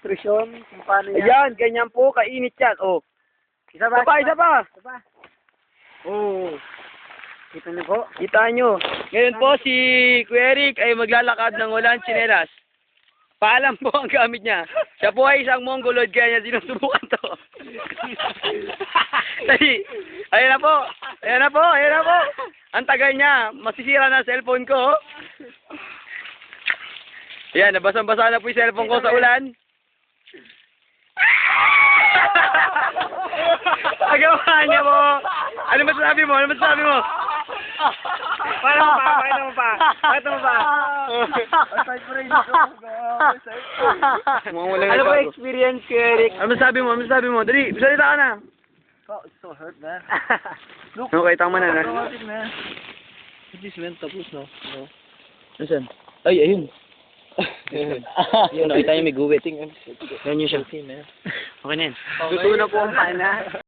instruction kung paano yan. Ayan, ganyan po, kainit yan. Oh. Isa pa, isa pa. Isa pa. Oh. Kita niyo po. Kita nyo. Ngayon po, si Kuya Eric ay maglalakad ng walang tsinelas. Paalam po ang gamit niya. Siya po ay isang mongolod kaya niya sinusubukan to. Dali. Ayan na po. Ayan na po. Ayan na po. Ang tagal niya. Masisira na cellphone ko. Ayan, nabasang-basa na po yung cellphone ko sa ulan. Agawa niya po. Ano masasabi mo? Ano masasabi mo? Paano mo pa? Paano mo pa? Paano mo pa? Aside pa rin Ano ba experience ko, Eric? Ano masasabi mo? Ano masasabi mo? Dali, salita ka na. Oh, it's so hurt, man. Okay, tama na na. Traumatic, man. This man, tapos, no? No. Nasaan? Ay, ayun. Yun, nakita niyo may guwit. Yan yun siya. Okay na yan. Luto na po ang pana.